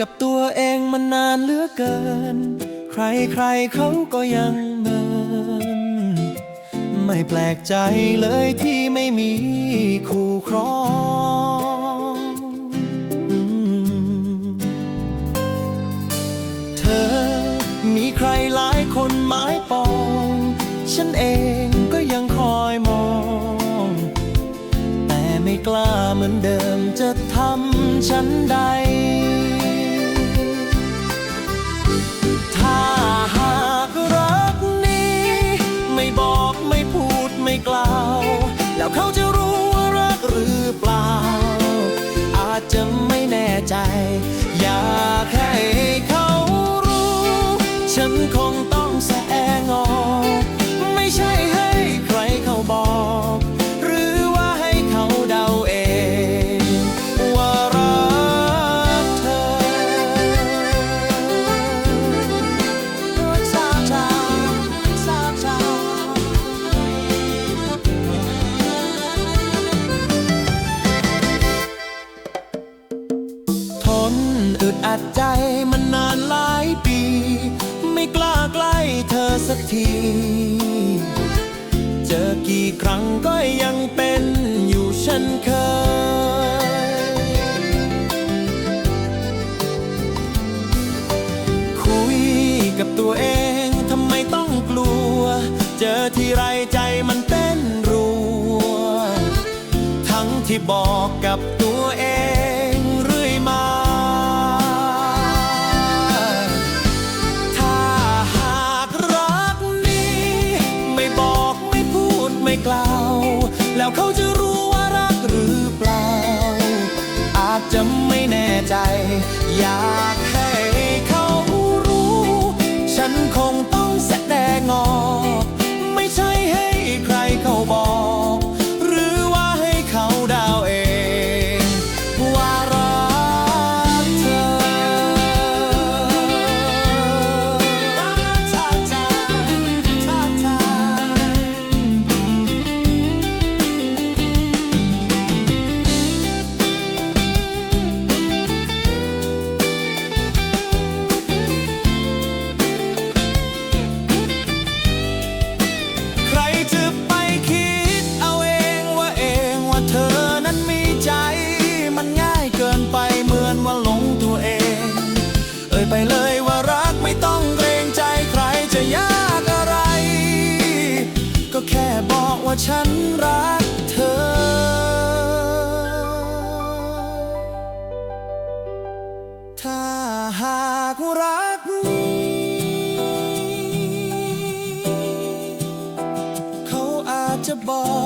กับตัวเองมานานเหลือเกิน ใครใครๆเขาก็ยังเมินไม่แปลกใจเลยที่ไม่มีคู่ครอง ไอึดอัดใจมันนานหลายปี ไม่กล้าใกล้เธอสักที เจอกี่ครั้งก็ยังเป็นอยู่เช่นเคย คุยกับตัวเองทำไมต้องกลัว เจอที่ไรใจมันเต้นรัว ทั้งที่บอกกับตัว กล่าว แล้วเขาจะรู้ว่ารักหรือเปล่า อาจจะไม่แน่ใจ อยาก ฉันรักเธอ ถ้าหากรักนี้ เขาอาจจะบอก